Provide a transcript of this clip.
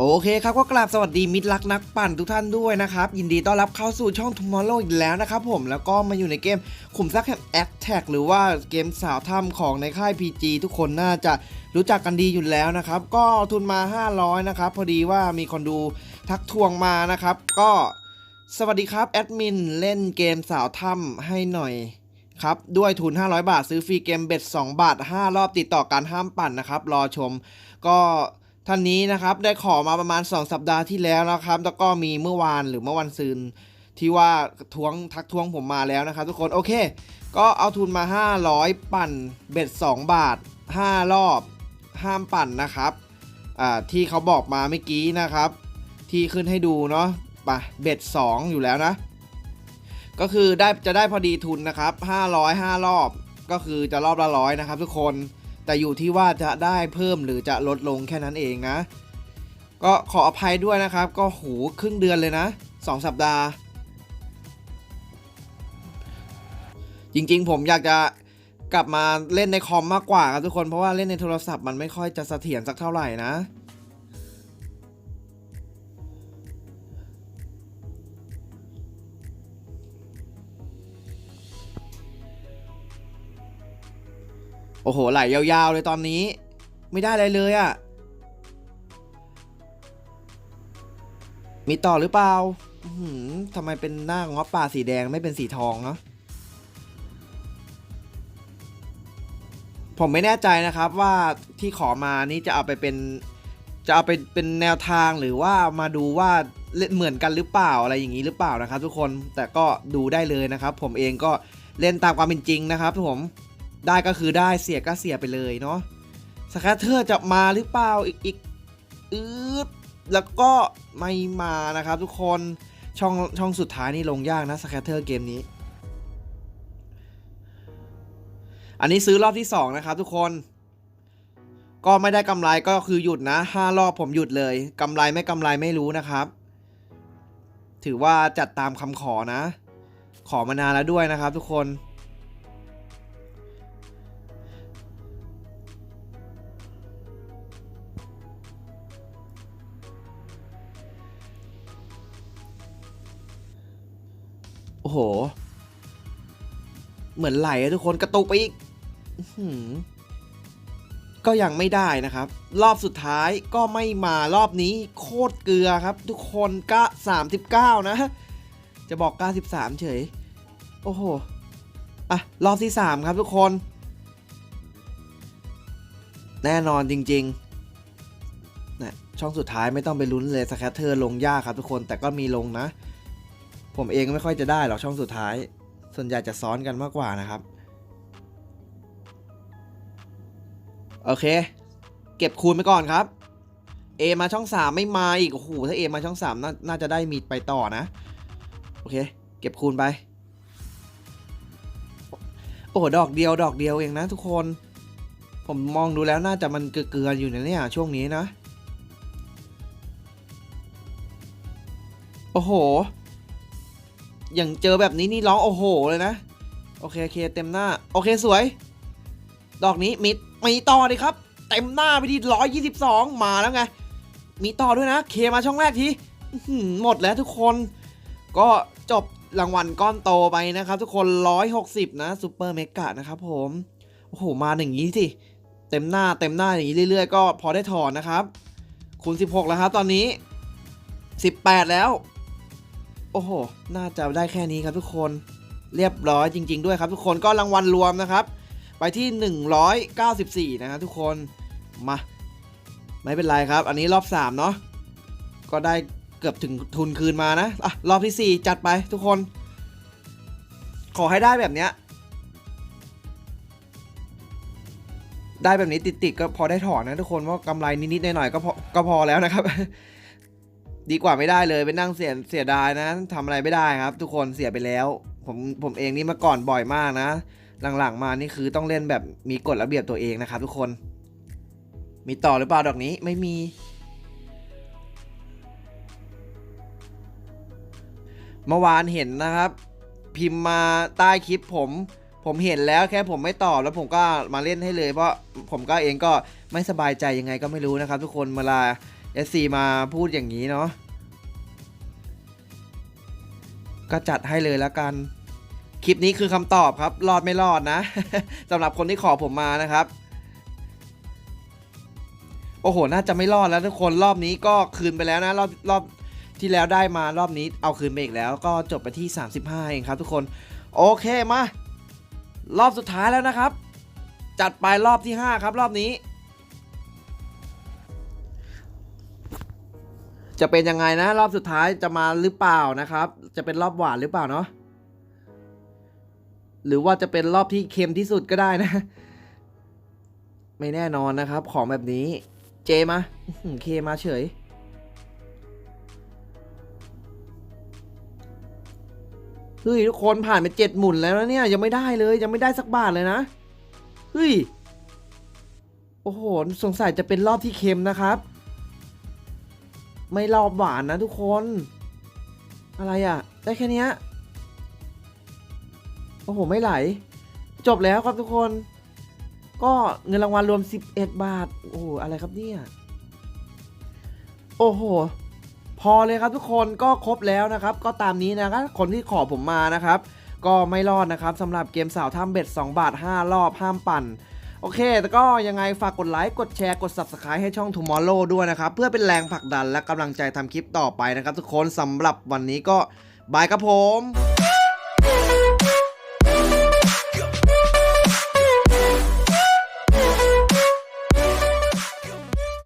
โอเคครับก็กราบสวัสดีมิตรรักนักปั่นทุกท่านด้วยนะครับ ยินดีต้อนรับเข้าสู่ช่อง Tomorrow อีกแล้วนะครับผมแล้วก็มาอยู่ในเกมขุมทรัพย์แห่งแอคแท็กหรือว่าเกมสาวถ้ำของในค่าย PG ทุกคนน่าจะรู้จักกันดีอยู่แล้วนะครับ ก็ทุนมา 500 นะครับ พอดีว่ามีคนดูทักทวงมานะครับ ก็สวัสดีครับแอดมินเล่นเกมสาวถ้ำให้หน่อยครับด้วยทุน 500 บาทซื้อฟรีเกมเบ็ด 2 บาท 5 รอบติดต่อการห้ามปั่นนะครับ รอชมก็ ท่านนี้นะครับได้ขอมาประมาณ 2 สัปดาห์ที่แล้วนะครับ แล้วก็มีเมื่อวานหรือเมื่อวันซืนที่ว่าทวงทักทวงผมมาแล้วนะครับ ทุกคนโอเค ก็เอาทุนมา 500 ปั่นเบ็ด2 บาท 5 รอบ ห้ามปั่นนะครับที่เขาบอกมาเมื่อกี้นะครับ ที่ขึ้นให้ดูเนาะปะเบ็ด2อยู่แล้วนะ ก็คือได้จะได้พอดีทุนนะครับ 500 5 รอบก็คือจะรอบละร้อยนะครับ ทุกคน แต่อยู่ที่ว่าจะได้เพิ่มหรือจะลดลงแค่นั้นเองนะ ก็ขออภัยด้วยนะครับ ก็หูครึ่งเดือนเลยนะ 2 สัปดาห์ จริงๆผมอยากจะกลับมาเล่นในคอมมากกว่าครับทุกคนเพราะว่าเล่นในโทรศัพท์มันไม่ค่อยจะเสถียรสักเท่าไหร่นะ โอ้โห ไหลยาวๆเลยตอนนี้ ไม่ได้อะไรเลยอะ่ะ มีต่อหรือเปล่าทำไมเป็นหน้าของง้อป่าสีแดงไม่เป็นสีทองเนาะผมไม่แน่ใจนะครับว่าที่ขอมานี่จะเอาไปเป็น จะเอาไปเป็นแนวทางหรือว่ามาดูว่าเล่นเหมือนกันหรือเปล่าอะไรอย่างนี้หรือเปล่านะครับ ทุกคนแต่ก็ดูได้เลยนะครับ ผมเองก็เล่นตามความเป็นจริงนะครับผม ได้ก็คือได้เสียก็เสียไปเลยเนาะสแคตเทอร์จะมาหรือเปล่าอีกอีกอืดแล้วก็ไม่มานะครับทุกคนช่องช่องสุดท้ายนี่ลงยากนะสแคตเทอร์เกมนี้ อันนี้ซื้อรอบที่ 2 นะครับทุกคน ก็ไม่ได้กำไรก็คือหยุดนะ 5 รอบผมหยุดเลยกำไรไม่กำไรไม่รู้นะครับ ถือว่าจัดตามคำขอนะ ขอมานานแล้วด้วยนะครับทุกคน โอ้โห เหมือนไหลอะทุกคนกระตุกไปอีกก็ยังไม่ได้นะครับ รอบสุดท้ายก็ไม่มารอบนี้โคตรเกลือครับ ทุกคนก็39 นะ จะบอก 93 เฉย โอ้โห อะ รอบที่ 3 ครับทุกคน แน่นอนจริงๆนะช่องสุดท้ายไม่ต้องไปลุ้นเลยสแคตเทอร์ลงยากครับทุกคนแต่ก็มีลงนะ ผมเองไม่ค่อยจะได้หรอกช่องสุดท้าย ส่วนใหญ่จะซ้อนกันมากกว่านะครับ โอเค เก็บคูณไปก่อนครับ A มาช่อง 3 ไม่มาอีก โอ้โห ถ้า A มาช่อง 3 นน่าจะได้มีดไปต่อนะ โอเค เก็บคูณไป โอ้โหดอกเดียว ดอกเดียวเองนะทุกคน ผมมองดูแล้วน่าจะมันเกลือๆอยู่นะเนี่ย ช่วงนี้นะ โอ้โห อย่างเจอแบบนี้นี่ร้องโอ้โหเลยนะ โอเคโอเคเต็มหน้า โอเคสวย ดอกนี้มิดมีต่อดิครับ เต็มหน้าไปที่ร้อยยี่สิบสองมาแล้วไง มีต่อด้วยนะ เคมาช่องแรกทีอื้อหือหมดแล้วทุกคน ก็จบรางวัลก้อนโตไปนะครับ ทุกคน 160 นะซูเปอร์เมกะนะครับผม โอ้โห มาอย่างนี้สิ เต็มหน้าเต็มหน้าอย่างนี้เรื่อยๆ ก็พอได้ถอนนะครับ คูณ 16 แล้วครับตอนนี้ 18 แล้ว โอ้โห น่าจะได้แค่นี้ครับทุกคน เรียบร้อยจริง ๆ ด้วยครับทุกคน ก็รางวัลรวมนะครับ ไปที่ 194 นะครับทุกคน มา ไม่เป็นไรครับ อันนี้รอบ 3 เนาะ ก็ได้เกือบถึงทุนคืนมานะ อะ รอบที่ 4 จัดไปทุกคน ขอให้ได้แบบเนี้ย ได้แบบนี้ติดๆก็พอได้ถอนนะทุกคนว่ากำไรนิดๆหน่อยๆก็พอก็พอแล้วนะครับ ดีกว่าไม่ได้เลยไปนั่งเสียเสียดายนะทำอะไรไม่ได้ครับ ทุกคนเสียไปแล้ว ผมผมเองนี่มื่อก่อนบ่อยมากนะ หลังๆมานี่คือต้องเล่นแบบมีกฎระเบียบตัวเองนะครับ ทุกคน มีต่อหรือเปล่าดอกนี้ไม่มี เมื่อวานเห็นนะครับ พิมพ์มาใต้คลิปผมผมเห็นแล้วแค่ผมไม่ตอบแล้วผมก็มาเล่นให้เลย เพราะผมก็เองก็ไม่สบายใจยังไงก็ไม่รู้นะครับ ทุกคนเวลา SC มาพูดอย่างนี้เนาะก็จัดให้เลยแล้วกัน คลิปนี้คือคำตอบครับ รอดไม่รอดนะสำหรับคนที่ขอผมมานะครับ โอ้โห น่าจะไม่รอดแล้วทุกคนรอบนี้ก็คืนไปแล้วนะรอบรอบที่แล้วได้มารอบนี้เอาคืนไปอีกแล้ว ก็จบไปที่ 35 เองครับ ทุกคน โอเคมารอบสุดท้ายแล้วนะครับ จัดไปรอบที่ 5 ครับ รอบนี้ จะเป็นยังไงนะ รอบสุดท้ายจะมาหรือเปล่านะครับ จะเป็นรอบหวานหรือเปล่าเนาะหรือว่าจะเป็นรอบที่เค็มที่สุดก็ได้นะ ไม่แน่นอนนะครับ ของแบบนี้ เจมาเคมาเฉย เฮ้ย ทุกคนผ่านไปเจ็ดหมุนแล้วนะเนี่ย ยังไม่ได้เลย ยังไม่ได้สักบาทเลยนะ เฮ้ย โอ้โห สงสัยจะเป็นรอบที่เค็มนะครับ ไม่รอบหวานนะทุกคน อะไรอะ่ะ ได้แค่นี้โอ้โห ไม่ไหล จบแล้วครับทุกคน ก็เงินรางวัลรวม 11 บาท โอ้โห อะไรครับเนี่ย โอ้โห พอเลยครับทุกคนก็ครบแล้วนะครับ ก็ตามนี้นะครับคนที่ขอผมมานะครับ ก็ไม่รอดนะครับสำหรับเกมสาวถ้ำเบ็ด 2 บาท 5 รอบห้ามปั่น โอเคแต่ก็ยังไงฝากกดไลค์ กดแชร์ กด Subscribe ให้ช่อง Tomorrow ด้วยนะครับ เพื่อเป็นแรงผลักดันและกำลังใจทำคลิปต่อไปนะครับทุกคนสำหรับวันนี้ก็บายครับผม